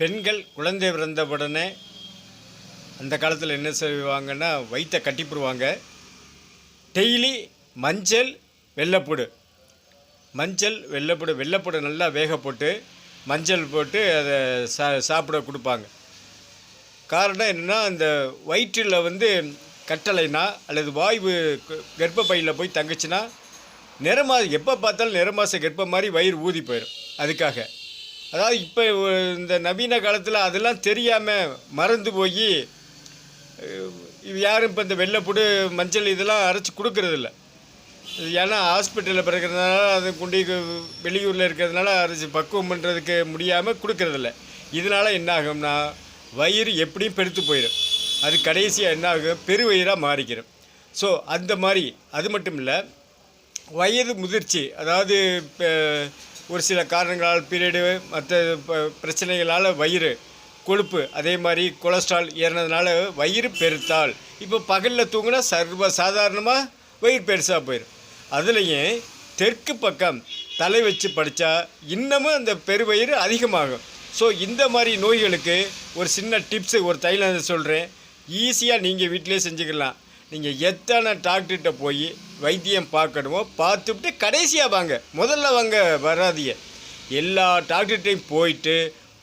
பெண்கள் குழந்தை பிறந்த உடனே அந்த காலத்தில் என்ன செய்வாங்கன்னா வயிற்றை கட்டிப்பிடுவாங்க. டெய்லி மஞ்சள் வெள்ளைப்பூடு. மஞ்சள் வெள்ளைப்பூடு வெள்ளைப்பூடு நல்லா வேக போட்டு மஞ்சள் போட்டு அதை சா சாப்பிட கொடுப்பாங்க. காரணம் என்னென்னா அந்த வயிற்றில் வந்து கட்டளைனா அல்லது வாய்வு க- கர்ப்பப்பையில் போய் தங்குச்சுன்னா நிறமா எப்போ பார்த்தாலும் நிறமாச கர்ப்பம் மாதிரி வயிறு ஊதி போயிடும் அதுக்காக. அதாவது இப்போ இந்த நவீன காலத்தில் அதெல்லாம் தெரியாமல் மறந்து போய் யாரும் இப்போ இந்த வெள்ளைப்புடு மஞ்சள் இதெல்லாம் அரைச்சி கொடுக்கறதில்ல. ஏன்னா ஹாஸ்பிட்டலில் பிறக்கிறதுனால அது குண்டி வெளியூரில் இருக்கிறதுனால அரைச்சி பக்குவம் பண்ணுறதுக்கு முடியாமல் கொடுக்கறதில்ல. இதனால் என்ன ஆகும்னா வயிறு எப்படியும் பெருத்து போயிடும். அது கடைசியாக என்ன ஆகும் பெருவயிறாக மாறிக்கிறோம் ஸோ அந்த மாதிரி அது மட்டும் இல்லை வயது முதிர்ச்சி அதாவது இப்போ ஒரு சில காரணங்களால் பீரியடு மற்ற ப- பிரச்சனைகளால் வயிறு கொழுப்பு அதே மாதிரி கொலஸ்ட்ரால் ஏறினதுனால வயிறு பெருத்தால் இப்போ பகலில் தூங்கினா சர்வ சாதாரணமாக வயிறு பெருசாக போயிடும் அதுலேயும் தெற்கு பக்கம் தலை வச்சு படித்தா இன்னமும் அந்த பெருவயிறு அதிகமாகும். ஸோ இந்த மாதிரி நோய்களுக்கு ஒரு சின்ன டிப்ஸு ஒரு தைலம் சொல்கிறேன் ஈஸியாக நீங்கள் வீட்டிலே செஞ்சுக்கலாம். நீங்கள் எத்தனை டாக்டர்கிட்ட போய் வைத்தியம் பார்க்கணுமோ பார்த்துட்டு கடைசியாக வாங்க. முதல்ல வாங்க வராதீங்க. எல்லா டாக்டர்கிட்டையும் போயிட்டு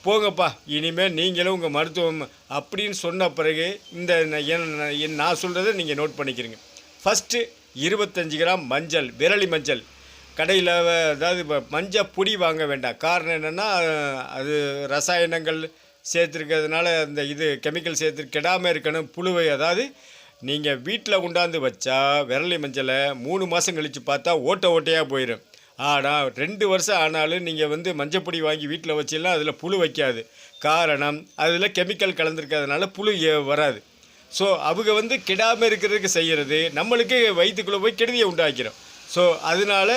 போங்கப்பா இனிமேல் நீங்களும் உங்கள் மருத்துவம் அப்படின்னு சொன்ன பிறகு இந்த என் என் நான் சொல்கிறத நீங்கள் நோட் பண்ணிக்கிறீங்க. ஃபஸ்ட்டு இருபத்தஞ்சி கிராம் மஞ்சள் விரலி மஞ்சள். கடையில் அதாவது இப்போ மஞ்சள் பொடி வாங்க வேண்டாம். காரணம் என்னென்னா அது ரசாயனங்கள் சேர்த்துருக்கிறதுனால அந்த இது கெமிக்கல் சேர்த்து கெடாமல் இருக்கணும். புழுவை அதாவது நீங்கள் வீட்டில் கொண்டாந்து வச்சா விரலி மஞ்சளை மூணு மாதம் கழித்து பார்த்தா ஓட்டை ஓட்டையாக போயிடும் ஆனால் ரெண்டு வருஷம் ஆனாலும் நீங்கள் வந்து மஞ்சப்பொடி வாங்கி வீட்டில் வச்சிடலாம் அதில் புழு வைக்காது. காரணம் அதில் கெமிக்கல் கலந்துருக்கிறதுனால புழு வராது. ஸோ அவங்க வந்து கெடாமல் இருக்கிறதுக்கு செய்கிறது நம்மளுக்கு வயிற்றுக்குள்ளே போய் கெடுதியை உண்டாக்கிறோம் ஸோ அதனால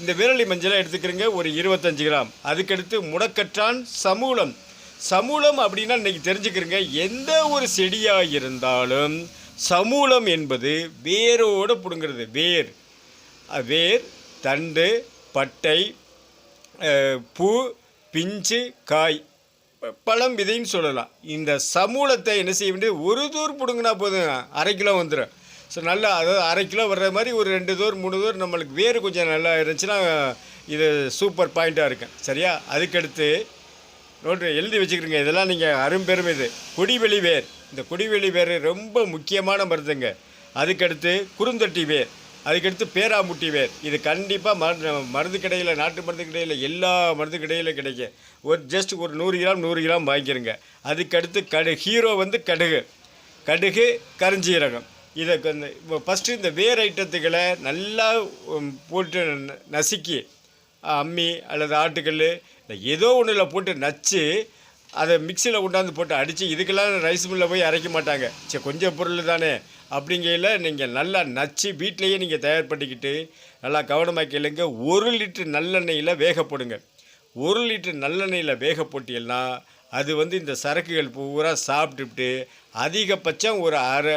இந்த விரலி மஞ்சளை எடுத்துக்கிறங்க ஒரு இருபத்தஞ்சு கிராம். அதுக்கடுத்து முடக்கற்றான் சமூலம். சமூலம் அப்படின்னா இன்னைக்கு தெரிஞ்சுக்கிறங்க எந்த ஒரு செடியாக இருந்தாலும் சமூலம் என்பது வேரோடு பிடுங்கிறது. வேர். வேர் தண்டு பட்டை பூ பிஞ்சு காய். பழம் விதைன்னு சொல்லலாம். இந்த சமூலத்தை என்ன செய்ய வேண்டியது? ஒரு தூர் பிடுங்கினா போதும் அரை கிலோ வந்துடும் ஸோ நல்லா அதாவது அரை கிலோ வர்ற மாதிரி ஒரு ரெண்டு தூர் மூணு தூர் நம்மளுக்கு வேர் கொஞ்சம் நல்லா இருந்துச்சுன்னா இது சூப்பர் பாயிண்ட்டாக இருக்கும். சரியா? அதுக்கடுத்து நோட்டு எழுதி வச்சுக்கிறீங்க இதெல்லாம் நீங்கள் அரும்பெரும் இது. கொடிவெளி வேர். இந்த கொடிவேலி வேர் ரொம்ப முக்கியமான மருந்துங்க. அதுக்கடுத்து குறுந்தொட்டி வேர் அதுக்கடுத்து பேராமுட்டி வேர். இது கண்டிப்பாக மருந்து மருந்து கடையில் நாட்டு மருந்து கடையில் எல்லா மருந்து கடையில் கிடைக்கும். ஒரு ஜஸ்ட் ஒரு நூறு கிராம் நூறு கிராம் வாங்கிக்கிறங்க அதுக்கடுத்து கடு ஹீரோ வந்து கடுகு. கடுகு கருஞ்சீரகம். இதை இப்போ ஃபஸ்ட்டு இந்த வேர் ஐட்டத்துக்களை நல்லா போட்டு நசுக்கி அம்மி அல்லது ஆட்டுக்கல் இல்லை ஏதோ ஒன்றில் போட்டு நச்சு அதை மிக்சியில் கொண்டாந்து போட்டு அடித்து இதுக்கெல்லாம் ரைஸ் மில்லில் போய் அரைக்க மாட்டாங்க. சரி கொஞ்சம் பொருள் தானே. அப்படிங்கையில் நீங்கள் நல்லா நச்சு வீட்டிலையே நீங்கள் தயார் பண்ணிக்கிட்டு நல்லா கவனமாக கேளுங்க ஒரு லிட்டர் நல்லெண்ணெயில் வேக போடுங்க. ஒரு லிட்டர் நல்லெண்ணெயில் வேக போட்டீங்கன்னா அது வந்து இந்த சரக்குகள் பூரா சாப்பிட்டுட்டு அதிகபட்சம் ஒரு அரை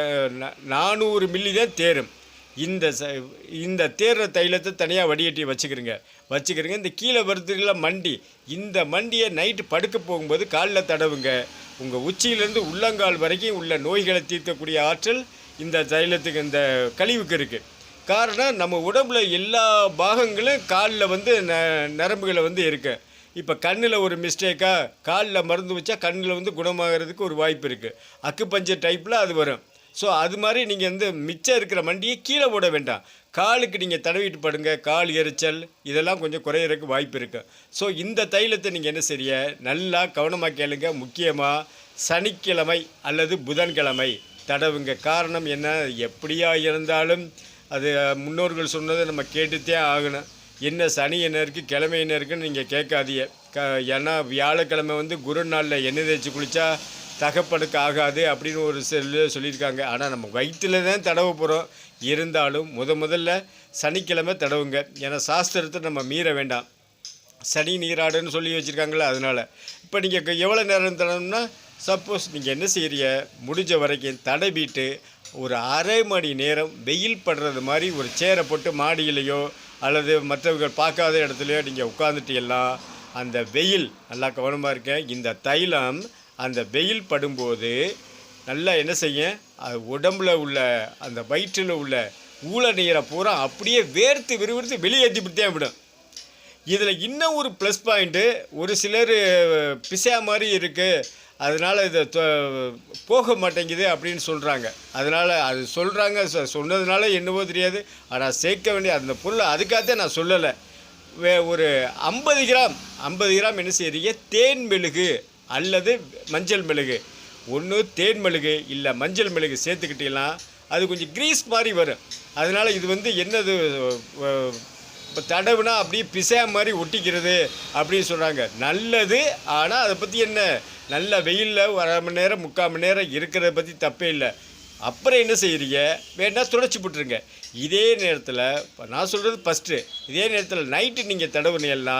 நானூறு மில்லி தான் தேரும். இந்த ச இந்த தேர்ற தைலத்தை தனியாக வடிகட்டி வச்சுக்கிறங்க. வச்சுக்கிறங்க. இந்த கீழே வருதுல மண்டி. இந்த மண்டியை நைட்டு படுக்க போகும்போது காலில் தடவுங்க. உங்கள் உச்சியிலேருந்து உள்ளங்கால் வரைக்கும் உள்ள நோய்களை தீர்க்கக்கூடிய ஆற்றல் இந்த தைலத்துக்கு இந்த கழிவுக்கு இருக்குது காரணம் நம்ம உடம்புல எல்லா பாகங்களும் காலில் வந்து ந நரம்புகளை வந்து இருக்கு. இப்போ கண்ணில் ஒரு மிஸ்டேக்காக காலில் மருந்து வச்சா கண்ணில் வந்து குணமாகிறதுக்கு ஒரு வாய்ப்பு இருக்குது அக்குப்பஞ்சர் டைப்பில் அது வரும். ஸோ அது மாதிரி நீங்கள் வந்து மிச்சம் இருக்கிற மண்டியை கீழே போட வேண்டாம். காலுக்கு நீங்கள் தடவிட்டு படுங்க கால் எரிச்சல் இதெல்லாம் கொஞ்சம் குறையிறதுக்கு வாய்ப்பு இருக்குது ஸோ இந்த தைலத்தை நீங்கள் என்ன செய்ய நல்லா கவனமாக கேளுங்க. முக்கியமாக சனிக்கிழமை அல்லது புதன்கிழமை தடவுங்க. காரணம் என்ன? எப்படியா இருந்தாலும் அது முன்னோர்கள் சொன்னதை நம்ம கேட்டுத்தே ஆகணும். என்ன சனி என்ன இருக்குது கிழமை என்ன இருக்குன்னு நீங்கள் கேட்காதீங்க. க ஏன்னா வியாழக்கிழமை வந்து குரு நாளில் எண்ணெய் தேய்ச்சி குளித்தா தகப்பனுக்கு ஆகாது அப்படின்னு ஒரு சில சொல்லியிருக்காங்க. ஆனால் நம்ம வயிற்றில் தான் தடவ போகிறோம் இருந்தாலும் முத முதல்ல சனிக்கிழமை தடவுங்க. ஏன்னா சாஸ்திரத்தை நம்ம மீற வேண்டாம். சனி நீராடுன்னு சொல்லி வச்சுருக்காங்களே அதனால். இப்போ நீங்கள் எவ்வளோ நேரம் தடணும்னா சப்போஸ் நீங்கள் என்ன செய்கிறீங்க முடிஞ்ச வரைக்கும் தடவிட்டு ஒரு அரை மணி நேரம் வெயில் படுறது மாதிரி ஒரு சேரை போட்டு மாடியிலையோ அல்லது மற்றவர்கள் பார்க்காத இடத்துலையோ நீங்கள் உட்காந்துட்டீங்கன்னா அந்த வெயில் நல்லா கவனமாக இருக்கேன் இந்த தைலம் அந்த வெயில் படும்போது நல்லா என்ன செய்யும் அது உடம்புல உள்ள அந்த வயிற்றில் உள்ள ஊழ நீரை பூரா அப்படியே வேர்த்து விறுவிறுத்து வெளியேற்றிவிட்டே விடும். இதில் இன்னும் ஒரு ப்ளஸ் பாயிண்ட்டு ஒரு சிலர் பிசா மாதிரி இருக்குது அதனால் இதை தொ- போக மாட்டேங்குது அப்படின்னு சொல்கிறாங்க அதனால் அது சொல்கிறாங்க சொன்னதுனால என்னவோ தெரியாது ஆனால் சேர்க்க வேண்டிய அந்த பொருளை அதுக்காகத்தே நான் சொல்லலை. வே ஒரு ஐம்பது கிராம் ஐம்பது கிராம் என்ன செய்கிறீங்க தேன் மெழுகு. அல்லது மஞ்சள் மிளகு. ஒன்று தேன் மிளகு இல்லை மஞ்சள் மிளகு சேர்த்துக்கிட்டீங்கன்னா அது கொஞ்சம் க்ரீஸ் மாதிரி வரும். அதனால் இது வந்து என்னது இப்போ தடவுனா அப்படியே பிசா மாதிரி ஒட்டிக்கிறது அப்படின்னு சொல்கிறாங்க நல்லது ஆனால் அதை பற்றி என்ன? நல்ல வெயிலில் ஒரு அரை மணி நேரம் முக்கால் மணி நேரம் இருக்கிறத பற்றி தப்பே இல்லை. அப்புறம் என்ன செய்கிறீங்க வேணால் துடைச்சி போட்டுருங்க. இதே நேரத்தில் நான் சொல்கிறது ஃபஸ்ட்டு இதே நேரத்தில் நைட்டு நீங்கள் தடவுனீங்கன்னா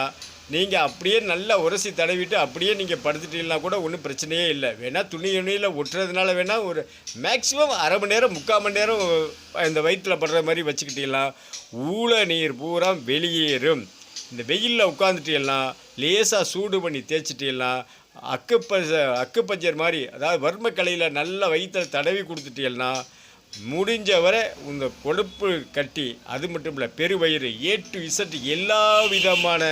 நீங்கள் அப்படியே நல்லா உரசி தடவிட்டு அப்படியே நீங்கள் படுத்துட்டீங்கன்னா கூட ஒன்றும் பிரச்சனையே இல்லை. வேணால் துணி துணியில் ஒட்டுறதுனால வேணால் ஒரு மேக்ஸிமம் அரை மணி நேரம் முக்கால் மணி நேரம் இந்த வயிற்றில் படுற மாதிரி வச்சுக்கிட்டீங்கன்னா ஊழ நீர் பூரா வெளியேறும். இந்த வெயிலில் உட்காந்துட்டீங்கன்னா லேசாக சூடு பண்ணி தேய்ச்சிட்டீங்கன்னா அக்குப்பஞ்ச அக்குப்பஞ்சர் மாதிரி அதாவது வர்ம கலையில் நல்லா வயிற்றில் தடவி கொடுத்துட்டீங்கன்னா முடிஞ்ச வரை இந்த கொழுப்பு கட்டி அது மட்டும் இல்லை பெருவயிறு ஏ டு இசட் எல்லா விதமான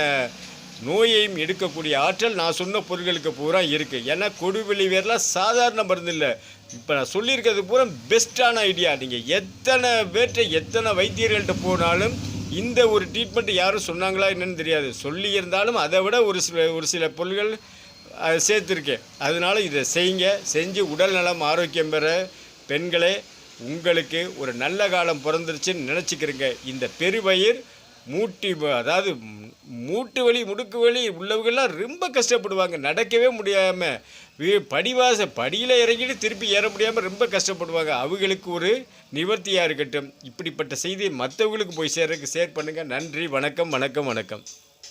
நோயையும் எடுக்கக்கூடிய ஆற்றல் நான் சொன்ன பொருட்களுக்கு பூரா இருக்குது ஏன்னா கொடுவெளி வேர்லாம் சாதாரண மருந்து இல்லை. இப்போ நான் சொல்லியிருக்கிறது பூரா பெஸ்ட்டான ஐடியா. நீங்கள் எத்தனை பேர்கிட்ட எத்தனை வைத்தியர்கள்ட்ட போனாலும் இந்த ஒரு ட்ரீட்மெண்ட் யாரும் சொன்னாங்களா என்னன்னு தெரியாது. சொல்லியிருந்தாலும் அதை விட ஒரு சில ஒரு சில பொருள்கள் சேர்த்துருக்கேன் அதனால இதை செய்யுங்க. செஞ்சு உடல் நலம் ஆரோக்கியம் பெற பெண்களே உங்களுக்கு ஒரு நல்ல காலம் பிறந்துருச்சுன்னு நினச்சிக்கிறீங்க இந்த பெருவயிர் மூட்டி அதாவது மூட்டு வலி முடுக்கு வலி உள்ளவங்கெல்லாம் ரொம்ப கஷ்டப்படுவாங்க. நடக்கவே முடியாமல் படிவாச படியில் இறங்கிட்டு திருப்பி ஏற முடியாமல் ரொம்ப கஷ்டப்படுவாங்க. அவங்களுக்கு ஒரு நிவர்த்தியாக இருக்கட்டும். இப்படிப்பட்ட செய்தியை மற்றவங்களுக்கு போய் சேர்றதுக்கு ஷேர் பண்ணுங்கள் நன்றி வணக்கம் வணக்கம் வணக்கம்.